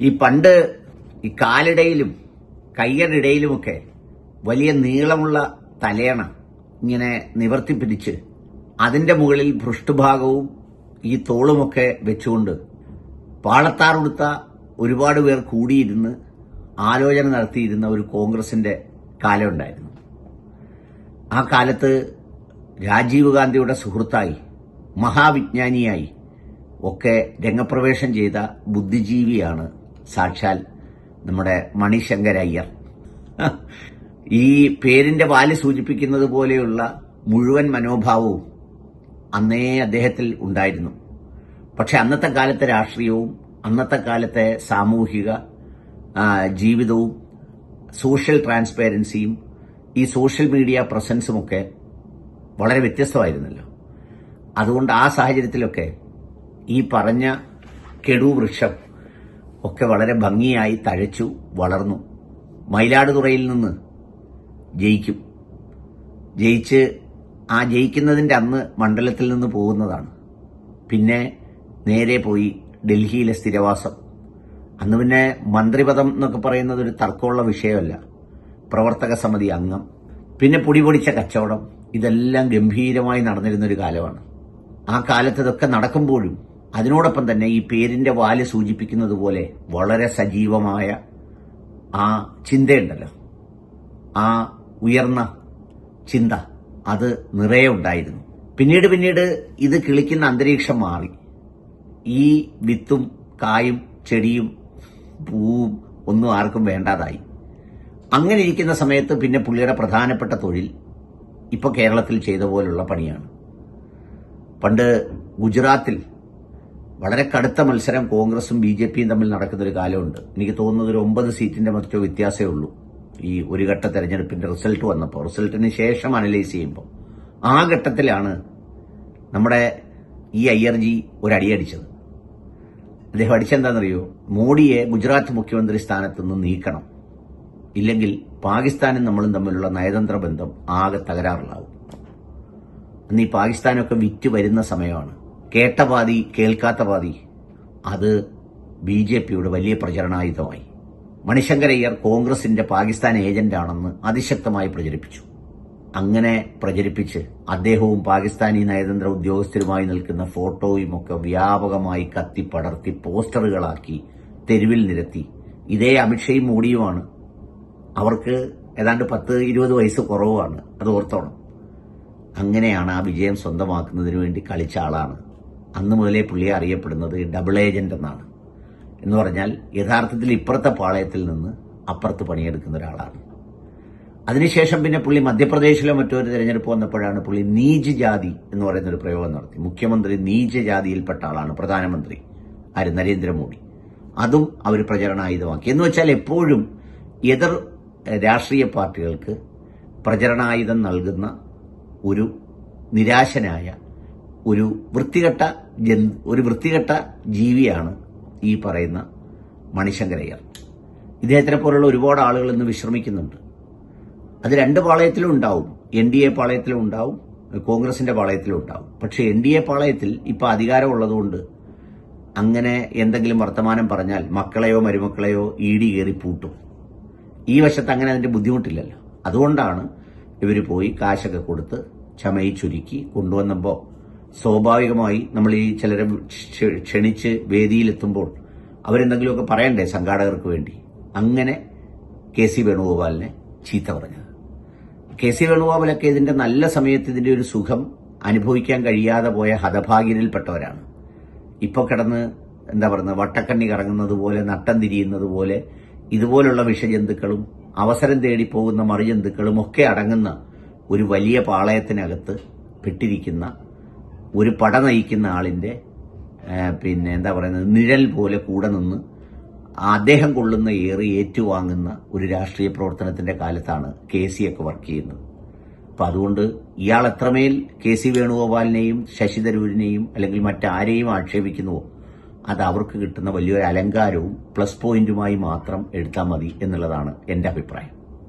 ഈ പണ്ട് ഈ കാലിടയിലും കയ്യടിടയിലുമൊക്കെ വലിയ നീളമുള്ള തലയണ ഇങ്ങനെ നിവർത്തി പിടിച്ച് അതിന്റെ മുകളിൽ ഭൃഷ്ടുഭാഗവും ഈ തോളുമൊക്കെ വെച്ചുകൊണ്ട് പാളത്താറുടുത്ത ഒരുപാട് പേർ കൂടിയിരുന്ന് ആലോചന നടത്തിയിരുന്ന ഒരു കോൺഗ്രസിന്റെ കാലമുണ്ടായിരുന്നു ആ കാലത്ത് രാജീവ് ഗാന്ധിയുടെ സുഹൃത്തായി മഹാവിജ്ഞാനിയായി ഒക്കെ രംഗപ്രവേശം ചെയ്ത ബുദ്ധിജീവിയാണ് സാക്ഷാൽ നമ്മുടെ മണിശങ്കർ അയ്യർ ഈ പേരിന്റെ വാൽ സൂചിപ്പിക്കുന്നത് പോലെയുള്ള മുഴുവൻ മനോഭാവവും അന്നേ അദ്ദേഹത്തിൽ ഉണ്ടായിരുന്നു. പക്ഷെ അന്നത്തെ കാലത്തെ രാഷ്ട്രീയവും അന്നത്തെ കാലത്തെ സാമൂഹിക ജീവിതവും സോഷ്യൽ ട്രാൻസ്പെറൻസിയും ഈ സോഷ്യൽ മീഡിയ പ്രസൻസുമൊക്കെ വളരെ വ്യത്യസ്തമായിരുന്നല്ലോ. അതുകൊണ്ട് ആ സാഹചര്യത്തിലൊക്കെ ഈ പറഞ്ഞ കെടുവൃക്ഷം ഒക്കെ വളരെ ഭംഗിയായി തഴച്ചു വളർന്നു. മയിലാടുതുറയിൽ നിന്ന് ജയിക്കും. ജയിച്ച് ആ ജയിക്കുന്നതിന്റെ അന്ന് മണ്ഡലത്തിൽ നിന്ന് പോകുന്നതാണ്. പിന്നെ നേരെ പോയി ഡൽഹിയിലെ സ്ഥിരവാസം. അന്ന് പിന്നെ മന്ത്രിപദം എന്നൊക്കെ പറയുന്നത് ഒരു തർക്കമുള്ള വിഷയമല്ല. പ്രവർത്തക സമിതി അംഗം. പിന്നെ പൊടി പൊടിച്ച കച്ചവടം. ഇതെല്ലാം ഗംഭീരമായി നടന്നിരുന്നൊരു കാലമാണ്. ആ കാലത്ത് ഇതൊക്കെ നടക്കുമ്പോഴും അതിനോടൊപ്പം തന്നെ ഈ പേരിന്റെ വാൽ സൂചിപ്പിക്കുന്നത് പോലെ വളരെ സജീവമായ ആ ചിന്തയുണ്ടല്ലോ. ആ ഉയർന്ന ചിന്ത അത് നിറയെ ഉണ്ടായിരുന്നു. പിന്നീട് പിന്നീട് ഇത് കിളിക്കുന്ന അന്തരീക്ഷം മാറി. ഈ വിത്തും കായും ചെടിയും പൂവും ഒന്നും ആർക്കും വേണ്ടാതായി. അങ്ങനെ ഇരിക്കുന്ന സമയത്ത് പിന്നെ പുള്ളിയുടെ പ്രധാനപ്പെട്ട തൊഴിൽ ഇപ്പോൾ കേരളത്തിൽ ചെയ്ത പോലുള്ള പണിയാണ്. പണ്ട് ഗുജറാത്തിൽ വളരെ കടുത്ത മത്സരം കോൺഗ്രസും ബി ജെ പിയും തമ്മിൽ നടക്കുന്ന ഒരു കാലമുണ്ട്. എനിക്ക് തോന്നുന്നത് ഒരു ഒമ്പത് സീറ്റിന്റെ മറ്റോ വ്യത്യാസമേ ഉള്ളൂ. ഈ ഒരു ഘട്ട തെരഞ്ഞെടുപ്പിന്റെ റിസൾട്ട് വന്നപ്പോൾ റിസൾട്ടിന് ശേഷം അനലൈസ് ചെയ്യുമ്പോൾ ആ ഘട്ടത്തിലാണ് നമ്മുടെ ഈ അയ്യർജി ഒരു ഒരടിയടിച്ചത് അദ്ദേഹം അടിച്ചെന്താണെന്നറിയോ? മോഡിയെ ഗുജറാത്ത് മുഖ്യമന്ത്രി സ്ഥാനത്ത് നിന്ന് നീക്കണം. ഇല്ലെങ്കിൽ പാകിസ്ഥാനും നമ്മളും തമ്മിലുള്ള നയതന്ത്ര ബന്ധം ആകെ തകരാറിലാവും. അന്ന് ഈ പാകിസ്ഥാനൊക്കെ വിറ്റ് വരുന്ന സമയമാണ്. കേട്ട പാതി കേൾക്കാത്ത പാതി അത് ബി ജെ പിയുടെ വലിയ പ്രചരണായുധമായി. മണിശങ്കരയ്യർ കോൺഗ്രസിന്റെ പാകിസ്ഥാൻ ഏജന്റാണെന്ന് അതിശക്തമായി പ്രചരിപ്പിച്ചു. അങ്ങനെ പ്രചരിപ്പിച്ച് അദ്ദേഹവും പാകിസ്ഥാനി നയതന്ത്ര ഉദ്യോഗസ്ഥരുമായി നിൽക്കുന്ന ഫോട്ടോയും ഒക്കെ വ്യാപകമായി കത്തിപ്പടർത്തി പോസ്റ്ററുകളാക്കി തെരുവിൽ നിരത്തി. ഇതേ അമിത്ഷയും മോഡിയുമാണ്. അവർക്ക് ഏതാണ്ട് പത്ത് ഇരുപത് വയസ്സ് കുറവാണ്. അത് ഓർത്തോണം. അങ്ങനെയാണ് ആ വിജയം സ്വന്തമാക്കുന്നതിന് വേണ്ടി കളിച്ച ആളാണ്. അന്ന് മുതലേ പുള്ളിയെ അറിയപ്പെടുന്നത് ഡബിൾ ഏജന്റ് എന്നാണ്. എന്ന് പറഞ്ഞാൽ യഥാർത്ഥത്തിൽ ഇപ്പുറത്തെ പാളയത്തിൽ നിന്ന് അപ്പുറത്ത് പണിയെടുക്കുന്ന ഒരാളാണ്. അതിനുശേഷം പിന്നെ പുള്ളി മധ്യപ്രദേശിലോ മറ്റോ ഒരു തെരഞ്ഞെടുപ്പ് വന്നപ്പോഴാണ് പുള്ളി നീജ് ജാതി എന്ന് പറയുന്ന ഒരു പ്രയോഗം നടത്തി. മുഖ്യമന്ത്രി നീജ് ജാതിയിൽപ്പെട്ട ആളാണ് പ്രധാനമന്ത്രി ആര്? നരേന്ദ്രമോദി. അതും അവർ പ്രചരണായുധമാക്കി. എന്ന് വെച്ചാൽ എപ്പോഴും എതിർ രാഷ്ട്രീയ പാർട്ടികൾക്ക് പ്രചരണായുധം നൽകുന്ന ഒരു നിരാശനായ ഒരു വൃത്തികെട്ട ഒരു വൃത്തികെട്ട ജീവിയാണ് ഈ പറയുന്ന മണിശങ്കരയ്യർ. ഇദ്ദേഹത്തിനെ പോലുള്ള ഒരുപാട് ആളുകൾ ഇന്ന് വിശ്രമിക്കുന്നുണ്ട്. അത് രണ്ട് പാളയത്തിലും ഉണ്ടാവും. എൻ ഡി എ പാളയത്തിലും ഉണ്ടാവും കോൺഗ്രസിന്റെ പാളയത്തിലും ഉണ്ടാവും. പക്ഷെ എൻ ഡി എ പാളയത്തിൽ ഇപ്പൊ അധികാരമുള്ളതുകൊണ്ട് അങ്ങനെ എന്തെങ്കിലും വർത്തമാനം പറഞ്ഞാൽ മക്കളെയോ മരുമക്കളെയോ ഇ ഡി കയറി പൂട്ടും. ഈ വശത്ത് അങ്ങനെ അതിന്റെ ബുദ്ധിമുട്ടില്ലല്ലോ. അതുകൊണ്ടാണ് ഇവർ പോയി കാശൊക്കെ കൊടുത്ത് ചമയി ചുരുക്കി കൊണ്ടുവന്നപ്പോൾ സ്വാഭാവികമായി നമ്മൾ ഈ ചിലരെ ക്ഷ- ക്ഷണിച്ച് വേദിയിലെത്തുമ്പോൾ അവരെന്തെങ്കിലുമൊക്കെ പറയണ്ടേ സംഘാടകർക്ക് വേണ്ടി? അങ്ങനെ കെ സി വേണുഗോപാലിനെ ചീത്ത പറഞ്ഞത്. കെ സി വേണുഗോപാലൊക്കെ ഇതിന്റെ നല്ല സമയത്ത് ഇതിന്റെ ഒരു സുഖം അനുഭവിക്കാൻ കഴിയാതെ പോയ ഹതഭാഗ്യനിൽപ്പെട്ടവരാണ് ഇപ്പോൾ കിടന്ന് എന്താ പറയുന്നത് വട്ടക്കണ്ണി കറങ്ങുന്നത് പോലെ നട്ടം തിരിയുന്നത് പോലെ ഇതുപോലുള്ള വിഷജന്തുക്കളും അവസരം തേടിപ്പോകുന്ന മറുജന്തുക്കളും ഒക്കെ അടങ്ങുന്ന ഒരു വലിയ പാളയത്തിനകത്ത് പെട്ടിരിക്കുന്ന ഒരു പട നയിക്കുന്ന ആളിന്റെ പിന്നെ എന്താ പറയുന്നത് നിഴൽ പോലെ കൂടെ നിന്ന് അദ്ദേഹം കൊള്ളുന്ന ഏറി ഏറ്റുവാങ്ങുന്ന ഒരു രാഷ്ട്രീയ പ്രവർത്തനത്തിന്റെ കാലത്താണ് കെ ഒക്കെ വർക്ക് ചെയ്യുന്നത്. അപ്പം അതുകൊണ്ട് ഇയാൾ എത്രമേൽ കെ സി വേണുഗോപാലിനെയും ശശി തരൂരിനെയും അല്ലെങ്കിൽ മറ്റാരെയും ആക്ഷേപിക്കുന്നുവോ അത് അവർക്ക് കിട്ടുന്ന വലിയൊരു അലങ്കാരവും പ്ലസ് പോയിന്റുമായി മാത്രം എടുത്താൽ മതി എന്നുള്ളതാണ് എന്റെ അഭിപ്രായം.